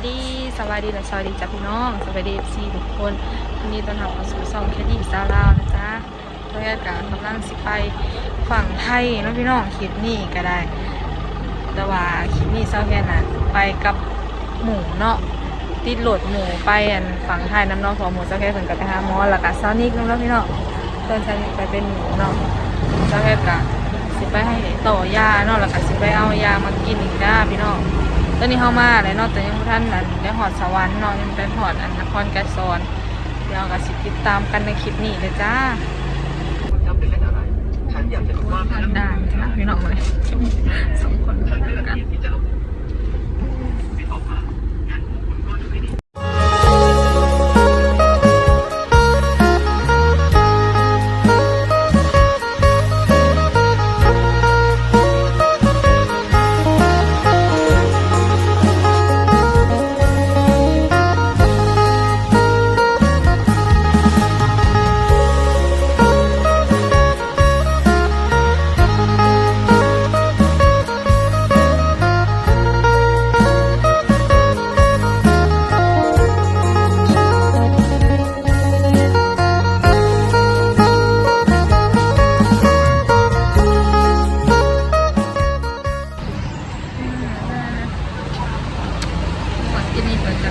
ายดีสบายดีและสวัสดีจ้าพี่น้องสวัสดีซีทุกคนวันนี้ต้อนรับเข้าสู่ช่องแคดี้สาวลาวนะจ๊ะเราอยากกกำลังสิไปฝั่งไทยนะพี่น้องคลิปนี้ก็ได้ แต่ว่าคลิปนี้เศร้าแค่นั้นไปกับหมูเนาะติดโหลดหมูไปอันฝั่งไทยน้ำน้องพองหมูเศร้าแค่เพิ่นกับไปหาหมอแล้วก็เศร้านิกน้ำเนาะพี่น้องเพิ่นจะไปเป็นหมูเนาะเศร้าแค่กะสิไปให้ต่อยาเนาะแล้วก็สิไปเอายามากินอีกนะพี่น้อง ตอนนี้เข้ามาเลยเนาะแต่ยังบ่ท่านนั้นได้หอดสวรรค์เนาะยังได้หอดอันนครไกรสอนเดี๋ยวก็สิติดตามกันในคลิปนี้เลยจ้าจำเป็นเล่นอะไรฉันอยากจะรู้ว่าผ่านด่านจ้าพี่น้องเลยสองคนฉันไม่ละกัน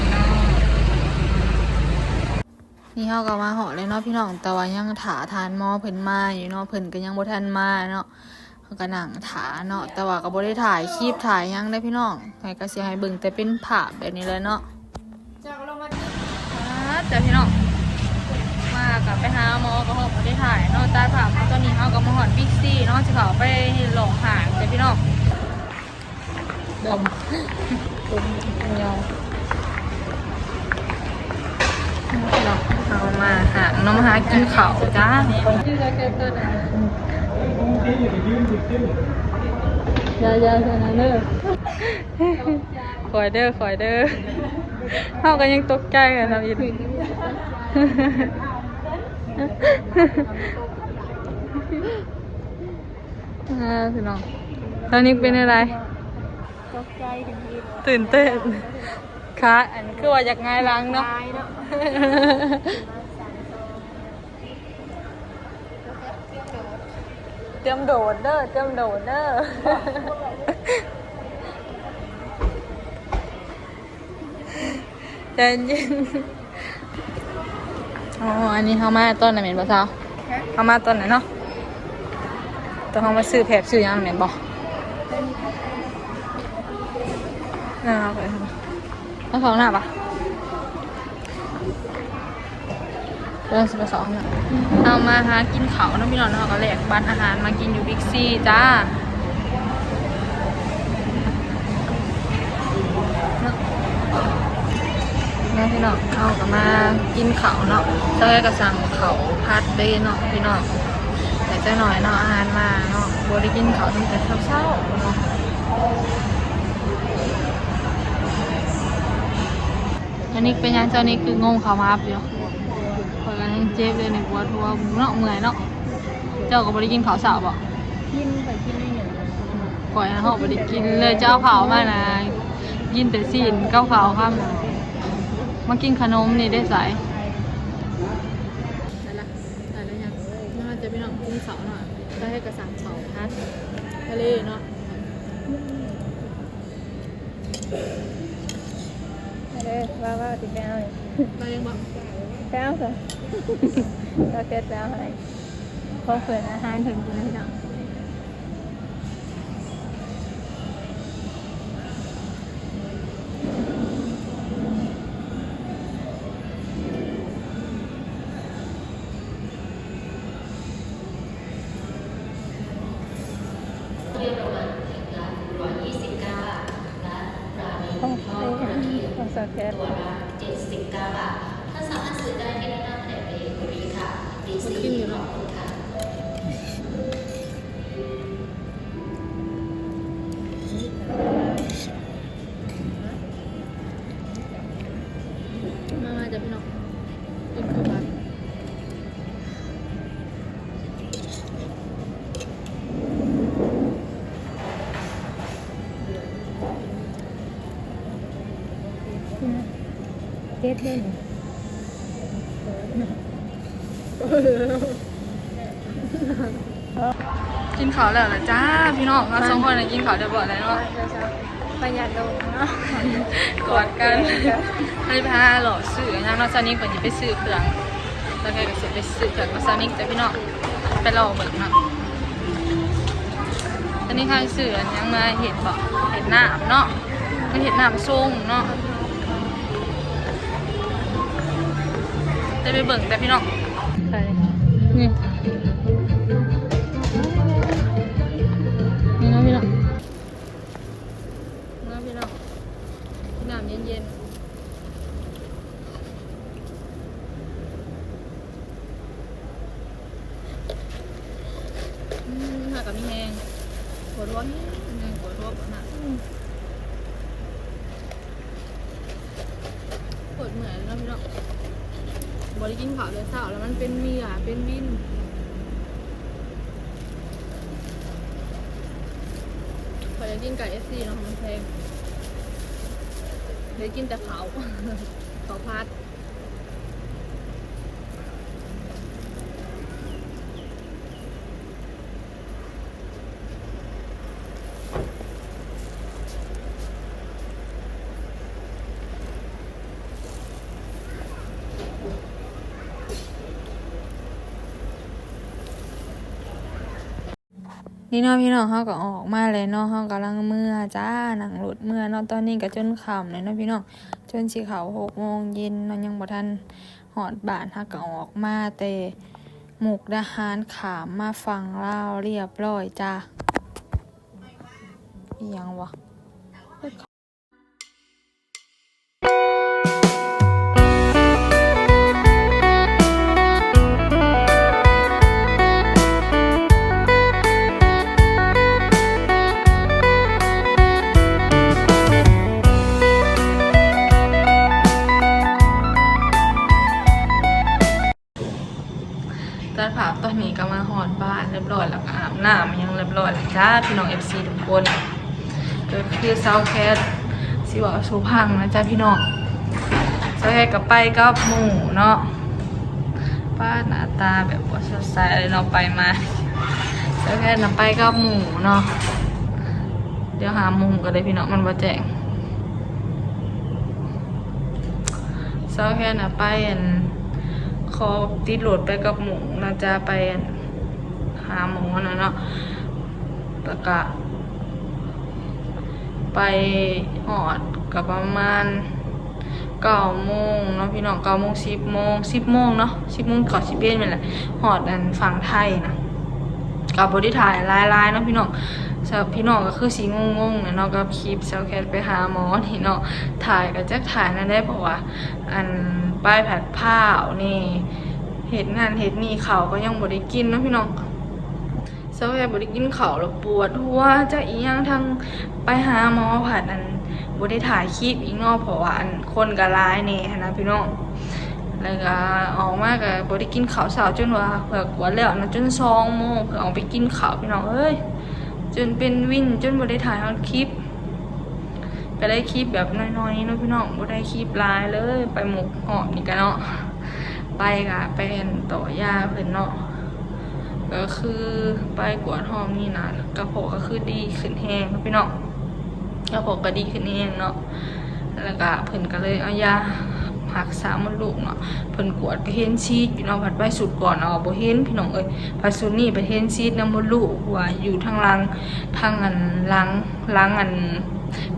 จากพี่น้องนี่เขาก็มาหอเลยเนาะพี่น้องแต่ว่ายังถาทานหมอเพิ่นมาอยู่เนาะเพิ่นก็ยังบ่ทันมาเนาะเขาก็นั่งถาเนาะแต่ว่าก็บ่ได้ถ่ายคลิปถ่ายหยังได้พี่น้องให้ก็สิให้เบิ่งแต่เป็นภาพแบบนี้เลยเนาะจากลงมาอ่าเจ้าพี่น้องมากับไปหาหมอก็หอบมาได้ถ่ายเนาะตาผ่ามาตอนนี้เขาก็มาหอดบิ๊กซี่เนาะจะเขาไปหลอกหางเจ้าพี่น้องดมดมเงาพี่น้อง เอามาหาน้องมาหากินข้าวจ้าที่จะเกิดตัวไหนยายาชนะเด้อคอยเด้อคอยเด้อเขาก็ยังตกใจกันทำอีกอ่าพี่น้องตอนนี้เป็นอะไร ตกใจถึงที่ตื่นเต้น ค่ะอันคือว่าอยากง่ายล้างเนาะ ตายเนาะเตรียมโดดเด้อเตรียมโดดเด้อใจเย็นอ๋อ อันนี้เขามาต้นไหนเหม็นปะสาวเขามาต้นไหนเนาะตอนเขามาซื้อแผบซื้อยังเหม็นบอกน่าเอาไปทำ แล้วเขาหน้าปะเรื่องสิบสองเนี่ยเอามาหากินเขาวนะพี่น้องเนาก็แลกบัตรอาหารมากินอยู่บิ๊กซีจ้านาะเนาะพี่น้องเอาก็มากินเขาเนาะเจ้าแกก็สั่งเขาพัดเด้เนาะพี่น้องแต่เจ้าหน่อยเนาะอาหารมาเนาะบได้กินเขาตั้งแต่เช้าๆเนาะ อันนี้เป็นยังเจ้านี่คืองงเขามาบอยู่เปิดกันยังเจ็บเลยในหัวทัวเนาะเมื่อยเนาะ เจ้าก็บริกินข้าวสาวบ่กินไปกินได้หนึ่งปล่อยนะเขาบริกินเลยเจ้าข้าวมานะกินแต่ซีนเก้าข้าวข้ามมากินขนมนี่ได้สายได้ละได้แล้วยังน่าจะพี่น้องกินเสาหน่อยได้ให้กระสังเสาพัดทะเลเนาะ เด้อ ว่าว่าติแป้วไปยังบ่แป้วสิก็เกิดแป้วอะไรพอเปิดอาหารถึงกินไม่ได้ต้องใช้ต้องสแกน จะพี่น้องกินข้าวผัดก็ตเด่นกินข้าวแล้วเหรอจ้า พี่น้องเราสองคนน่ะกินข้าวเดี๋ยวบอกแล้วเนาะ ประหยัดลงเนาะกอดกันให้พาหล่อสื่อนะน้องซานิกก่อนจะไปซื้อเครื่องแล้วแกก็จะไปซื้อเครื่องกับซานิกจ้ะพี่น้องไปรอเบิกเนาะตอนนี้ข้างสื่ออันยังมาเห็ดบอกเห็ดหน้าเนาะมันเห็ดหน้าส้มเนาะได้ไปเบิ่งแต่พี่น้องใช่นี่นี่ กินข้าวเลยเช้าแล้วมันเป็นเมียเป็นวินขอจะกินไก่เอฟซีเนาะมันแพงเลยกินแต่เขาเขาพัด นี่เนาะพี่น้องเฮาก็ออกมาเลยเนาะเฮากำลังเมื่อจ้าหนังหลุดเมื่อเนาะตอนนี้ก็จนค่ำเลยเนาะพี่น้องจนสีขาหกโมงเย็นเนาะยังบ่ทันหอดบ้านเฮาก็ออกมาแต่หมุกดาหารขามมาฟังเล่าเรียบร้อยจ้าอีหยังวะ เซาแคทสิว่าสูพังนะจ้าพี่น้องเซาแคทกับไปกับหมู่เนาะป้าหน้าตาแบบว่าสดใสเลยเนาไปมาเซาแคทนำไปกับหมู่เนาะเดี๋ยวหามุมก็ได้พี่น้องมันบ่แจ้งเซาแคทน่ะไปอันขอติดโหลดไปกับหมูนะจ๊ะไปหาหมอนะเนาะแล้วก็ ไปหอดกับประมาณเก้าโมงเนาะพี่น้องเก้าโมงสิบโมงสิบโมงเนาะสิบโมงก่อนสิบเอ็ดเป็นแหละหอดอันฝั่งไทยนะกับบริถ่ายลายๆเนาะพี่น้องสำหรับพี่น้องก็คือสีงงๆเนี่ยเนาะกับคลิปเซลแคทไปหาหมอนี่เนาะถ่ายกับแจ็คถ่ายนั่นได้เพราะว่า อันป้ายแผ่นผ้านี่เห็ดงานเห็ดนี่เขาก็ยังบ่ได้กินเนาะพี่น้อง เซาแค่บ่ได้กินเขาแล้วปวดหัวจะอีหยังทางไปหาหมอผ่านอันบ่ได้ถ่ายคลิปอีกนาะเพราะว่าอันคนก็ร้ายแน่หั้นะพี่น้องแล้วก็ออกมาก็บ่ได้กินข้าวเช้าจนว่าเผื่อกว่าแล้วนะจน2โมงเพื่อเอาไปกินข้าวพี่น้องเอ้ยจนเป็นวินจนบ่ได้ถ่ายฮอดคลิปก็ได้คลิปแบบน้อยๆเนาะพี่น้องบ่ได้คลิปหลายเลย ไปหมกหอมนี่กันเนาะไปกะไปเห็นต่อยาเพิ่นเนาะ ก็คือไปกวดหอมนี่นะกระเพาะก็คือดีขึ้นแห้งพี่น้องกระเพาะก็ดีขึ้นแห้งเนาะแล้วก็เพิ่นก็เลยเอายาหักษามดลูกเนาะเพิ่นกวดก็เห็นชีดอยู่เนาะผัดไปสุดก่อนเนาะบ่เห็นพี่น้องเอ้ยผัดสุดนี่ไปเห็นชีดนำมดลูกว่าอยู่ทางลังทางอันลังลังอัน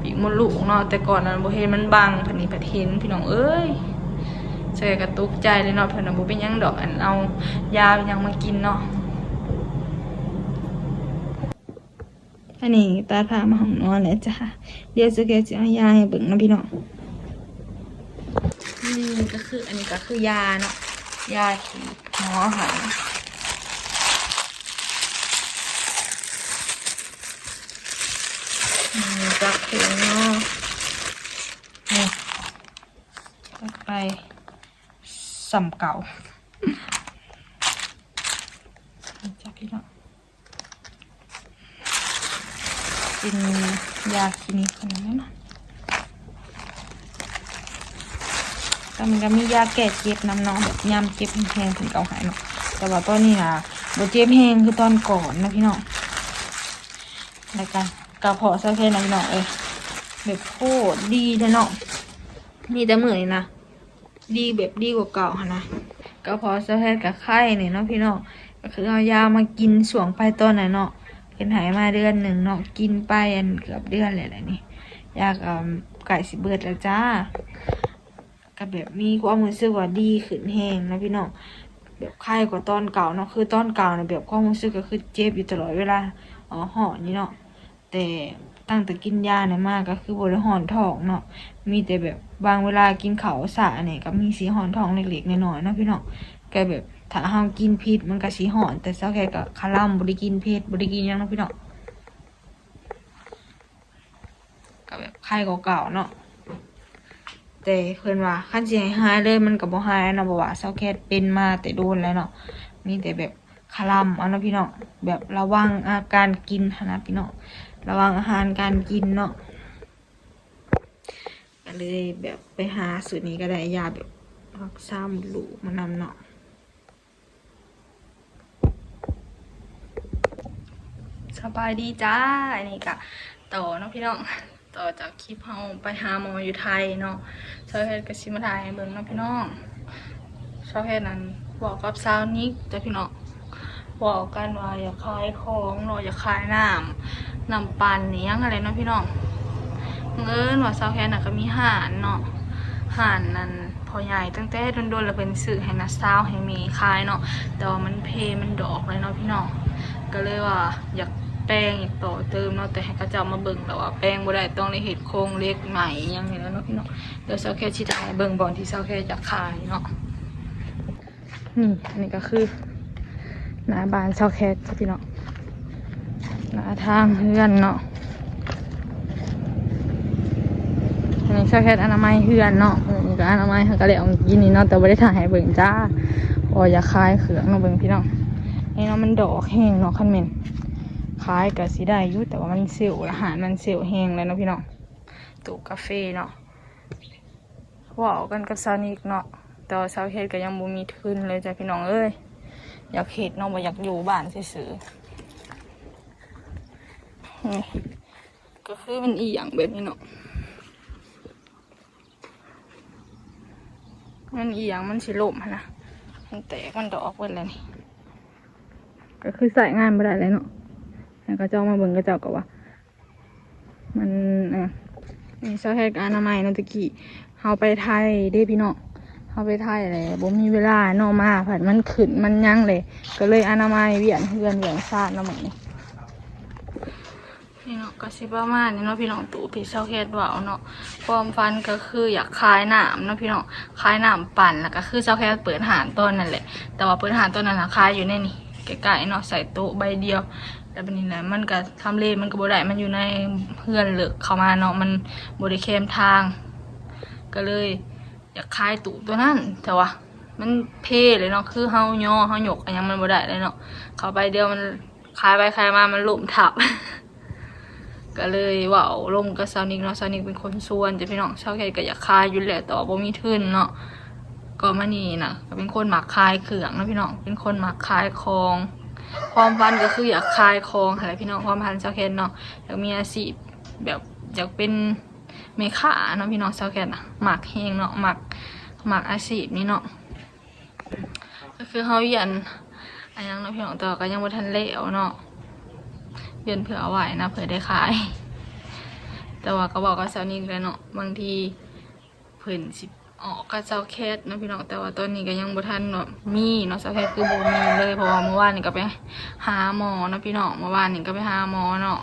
ปีกมดลูกเนาะแต่ก่อนนั้นบ่เห็นมันบังเพิ่นนี่ผัดเห็นพี่น้องเอ้ยเจอกระตุกใจเลยเนาะเพิ่นน่ะบ่เป็นหยังดอกอันเอายาเป็นหยังมากินเนาะ อันนี้ตาพามาห้องนอนแล้วจ้ะเดี๋ยวจะแกจะเอายาให้เบิ่งนะพี่น้องนี่ก็คืออันนี้ก็คือยาเนาะยาที่หมอให้นี่จักถึงเนาะนี่จักไปสำเก่าจากพี่น้อง กินยาคินิกขนนั้นะแต่มันก็มียาแก้เจ็บน้ำเนาะแบบยามเจ็บแห้งถึงเกาหายเนาะแต่ว่าตอนนี้นะบ่เจ็บแห้งคือตอนก่อนนะพี่น้องแล้วกันกระเพาะซะแค่นั้นพี่น้องเอ้ยแบบโคตรดีเลยเนาะนี่แต่เหมือนนะดีแบบดีกว่าเก่าค่ะนะกระเพาะซะแค่กับไข้เนี่ยเนาะพี่น้องก็คือเอายามากินสวงไปตอนไหนเนาะ เป็นหายมาเดือนหนึ่งเนาะกินไปอันเกือบเดือนเลยแหละนี่ยากับไก่สิเบิดแล้วจ้าก็แบบมีความรู้สึกว่าดีขึ้นแหงนะพี่น้องแบบไข้กว่าตอนเก่าเนาะคือตอนเก่าเนี่ยแบบความรู้สึกก็คือเจ็บอยู่ตลอดเวลาอ๋อห่อนี่เนาะแต่ตั้งแต่กินยาเนี่ยมากก็คือบริหอนท้องเนาะมีแต่แบบบางเวลากินเขาสาเนี่ยก็มีสีหอนท้องเล็กๆน้อยๆเนาะพี่น้องแกแบบ ถ้าเฮากินพิษมันก็สีหอน แต่เช้าแค่ก็คาร่ำบริกินเพศบริกินหยังเนาะพี่น้องก็แบบไข้เก่าๆเนาะแต่เพิ่นว่าคันสิให้หายเลยมันก็บ่หายเนาะเพราะว่าเซาแคทเป็นมาแต่โดนแล้วเนาะมีแต่แบบคาร่ำเอาเนาะพี่น้องแบบระวังอาการกินนนะพี่น้องระวังอาหารการกินเนาะก็เลยแบบไปหาสูตรนี้ก็ได้ยาแบบรักษาหมดลูกมานำเนาะ สบายดีจ้า อันนี้ก็ต่อเนาะพี่น้อง ต่อจากคลิปเฮาไปหาหมออยู่ไทยเนาะชาวเพชรก็สิมาถ่ายเบิ่งเนาะพี่น้องชาวเพชรนั้นบอกกับสาวนิกจ้ะพี่น้องบอกกันว่าอย่าขายของเนาะอย่าขายน้ำน้ำปั่นนี่ยังอะไรเนาะพี่น้องเงินว่าสาวเพชรน่ะก็มีห่านเนาะห่านนั้นพอใหญ่ตั้งแต่โดนๆแล้วเป็นสื่อให้นักสาวให้มีขายเนาะแต่ว่ามันเพมันดอกเลยเนาะพี่น้องก็เลยว่าอยาก แป้งอีกต่อเติมเนาะแต่ให้เขาเจ้ามาเบิ่งแล้วว่าแป้งบ่ได้ต้องในเห็ดโครงเล็กใหม่ยังไงแล้วเนาะพี่เนาะเดี๋ยวเซาแค่ชิถ่ายเบิ่งบอนที่เซาแค่จะขายเนาะนี่อันนี้ก็คือหน้าบานเซาแค่จ้ะพี่เนาะหน้าทางเฮือนเนาะอันนี้เซาแค่อนามัยเฮือนเนาะอันนี้ก็อนามัยเขาก็เลยเอากินนี่เนาะแต่บ่ได้ถ่ายให้เบิ่งจ้าพออย่าคายเขืองเนาะเบิ่งพี่เนาะนี่เนาะมันดอกแห้งเนาะคันแม่น คล้ายกับสีได้อยู่แต่ว่ามันเซลล์อาหารมันเซลล์แห้งเลยเนาะพี่น้องตู้กาแฟเนาะว่าวกันกับซานิกเนาะแต่ว่าซาวเฮ็ดก็ยังบ่มีทุนเลยจ้ะพี่น้องเอ้ยอยากเฮ็ดเนาะบ่อยากอยู่บ้านซื่อก็คือมันอีหยังแบบนี้เนาะมันอีหยังมันสิล่มนนะมันแตกมันดอกเบิดแล้วนี่ก็คือใส่งานบ่ได้เลยเนาะ แล้วก็เจ้ามาเบิ่งก็เจ้าก็ว่า มันอะนี่เจ้าแค่อนามัยนาะตะกี้เฮาไปไทยเด้พี่น้องเฮาไปไทยเลยบ่มีเวลาเนาะมาผัดมันขึ้นมันยั้งเลย ก็เลยอนามัยเวียนเฮือนเวียนซาดเนาะหมื้นี้พี่น้องก็สิประมาณนี้เนาะพี่น้องตู่พี่เจ้าแค่ว่าเอาเนาะความฝันก็คืออยากขายหน้ำเนาะพี่น้องขายหน้ำปั่นแล้วก็คือเจ้าแค่เปิดหานต้นนั่นแหละ แต่ว่าเปิดหานต้นนั้นนะขายอยู่ในนี่ใกล้ๆเนาะใส่ต๊ะใบเดียว แต่บัดนี้นะมันก็ทำเลมันก็บ่ได้มันอยู่ในเพื่อนเหลือเข้ามาเนาะมันบ่ได้เข้มทาง ก็เลยอยากขายตู้ตัวนั้นแต่ว่ามันเพ่เลยเนาะคือเฮาย่อเฮาหยกอันยังมันบ่ได้เลยเนาะเข้าไปเดียวมันขายไปขายมามันล่มทับ ก็เลยว่าลงกับซานิกเนาะซานิกเป็นคนส่วนจะพี่น้องชาวแค่ก็อยากขายอยู่แหละแต่ว่าบ่มีทุนเนาะก็มานี่นะก็เป็นคนหมักขายเครื่องเนาะพี่น้องเป็นคนหมักขายของ ความฝันก็คืออยากคายคลองอะไรพี่น้องความพันเซาแคนเนาะอยากมีอาชีพแบบอยากเป็นเมค้าเนาะพี่น้องเซาแคนอะหมักเฮงเนาะหมักหมักอาชีพนี้เนาะก็คือเขาเรียนอันยังเนาะพี่น้องต่ว่าก็ยังบ่ทันเละเนาะเรียนเผื่อเอาไว้นะเผื่อได้ขาย แต่ว่าก็บอกกับเซานี่เลยเนาะบางทีเพิ่นสิ ออกกับเซาแคทนะพี่น้องแต่ว่าตอนนี้ก็ยังบ่ทันเนาะมีเนาะเซาแคทคือบ่มีเลยเพราะว่าเมื่อวานนี่ก็ไปหาหมอนะพี่น้องเมื่อวานนี่ก็ไปหาหมอเนาะ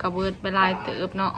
กระเบิดไปลายเติบเนาะ